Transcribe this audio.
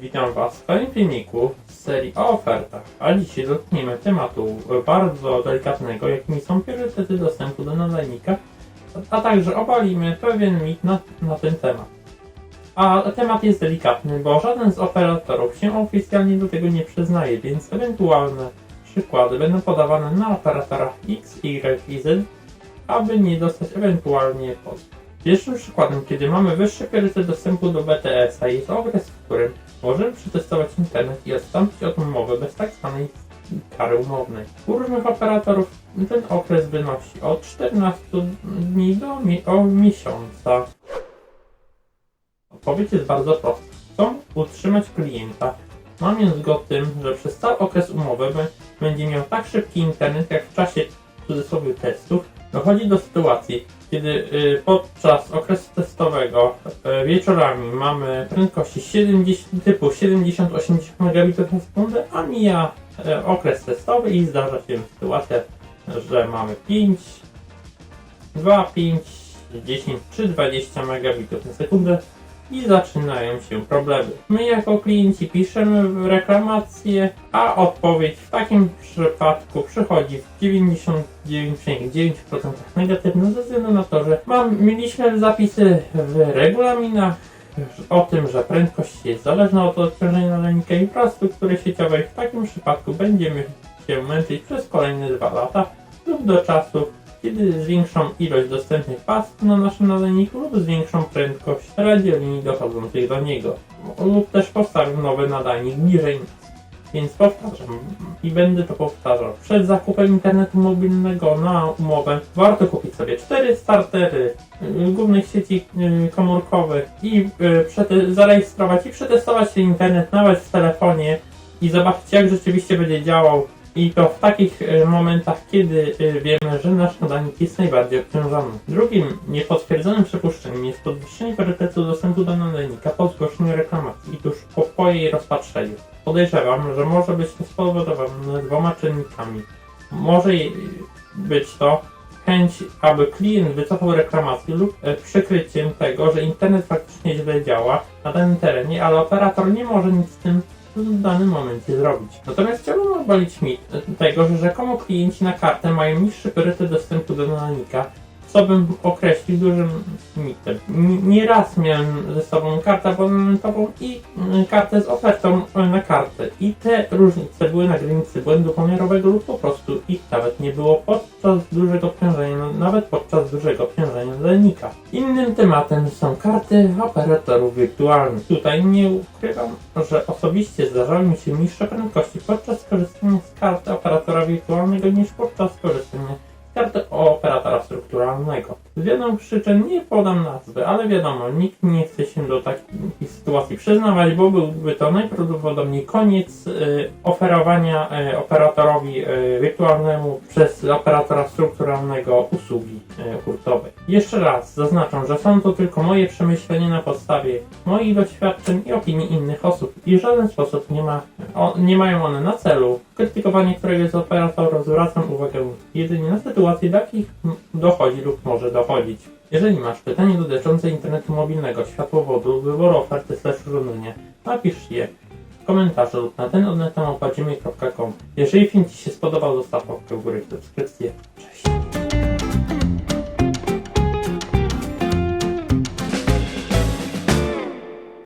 Witam Was w kolejnym filmiku z serii o ofertach, a dzisiaj dotkniemy tematu bardzo delikatnego, jakimi są priorytety dostępu do nadajnika, a także obalimy pewien mit na, na ten temat. A temat jest delikatny, bo żaden z operatorów się oficjalnie do tego nie przyznaje, więc ewentualne przykłady będą podawane na operatorach X, Y i Z, aby nie dostać ewentualnie pod. Pierwszym przykładem, kiedy mamy wyższy priorytet dostępu do BTS-a jest okres, w którym możemy przetestować internet i odstąpić od umowy bez tak zwanej kary umownej. U różnych operatorów ten okres wynosi od 14 dni do mi- miesiąca. Odpowiedź jest bardzo prosta. Chcą utrzymać klienta, mając go tym, że przez cały okres umowy będzie miał tak szybki internet, jak w czasie w cudzysłowie testów dochodzi do sytuacji, kiedy y, podczas okresu testowego y, wieczorami mamy prędkości 70, typu 70-80 megabitów na sekundę, a mija y, okres testowy i zdarza się sytuacja, że mamy 5, 2, 5, 10 czy 20 megabitów na sekundę i zaczynają się problemy. My jako klienci piszemy reklamację, a odpowiedź w takim przypadku przychodzi w 99,9% negatywna ze względu na to, że mam, mieliśmy zapisy w regulaminach o tym, że prędkość jest zależna od odprężenia nadajnika infrastruktury sieciowej. W takim przypadku będziemy się męczyć przez kolejne dwa lata lub do czasu, kiedy zwiększą ilość dostępnych pasm na naszym nadajniku lub zwiększą prędkość radiolinii dochodzących do niego lub też postawią nowy nadajnik bliżej nas. Więc powtarzam i będę to powtarzał. Przed zakupem internetu mobilnego na umowę warto kupić sobie cztery startery y, głównych sieci y, komórkowych i y, zarejestrować i przetestować ten internet nawet w telefonie i zobaczyć jak rzeczywiście będzie działał i to w takich e, momentach, kiedy e, wiemy, że nasz nadajnik jest najbardziej obciążony. Drugim niepotwierdzonym przypuszczeniem jest podwyższenie priorytetu dostępu do nadajnika po zgłoszeniu reklamacji i tuż po, po jej rozpatrzeniu. Podejrzewam, że może być to spowodowane dwoma czynnikami. Może być to chęć, aby klient wycofał reklamację lub e, przykryciem tego, że internet faktycznie źle działa na danym terenie, ale operator nie może nic z tym w danym momencie zrobić. Natomiast chciałbym obalić mit tego, że rzekomo klienci na kartę mają niższy priorytet dostępu do nadajnika, co bym określił dużym mitem. Nieraz miałem ze sobą kartę abonamentową i mm, kartę z ofertą e, na kartę. I te różnice były na granicy błędu pomiarowego lub po prostu ich nawet nie było podczas dużego no, nawet podczas dużego obciążenia nadajnika. Innym tematem są karty operatorów wirtualnych. Tutaj nie ukrywam, że osobiście zdarzały mi się niższe prędkości podczas korzystania z karty operatora wirtualnego niż podczas korzystania przyczyn nie podam nazwy, ale wiadomo, nikt nie chce się do takiej sytuacji przyznawać, bo byłby to najprawdopodobniej koniec y, oferowania y, operatorowi y, wirtualnemu przez operatora strukturalnego usługi hurtowej. Jeszcze raz zaznaczam, że są to tylko moje przemyślenia na podstawie moich doświadczeń i opinii innych osób i w żaden sposób nie, ma, o, nie mają one na celu krytykowanie któregoś z operatorów. Zwracam uwagę jedynie na sytuacje, do jakich dochodzi lub może dochodzić. Jeżeli masz pytanie dotyczące internetu mobilnego, światłowodu, wyboru oferty slash urządzenia, napisz je w komentarzu lub na ten odnetamopadzimy.com. Jeżeli film Ci się spodobał, zostaw łapkę w górę i subskrypcję.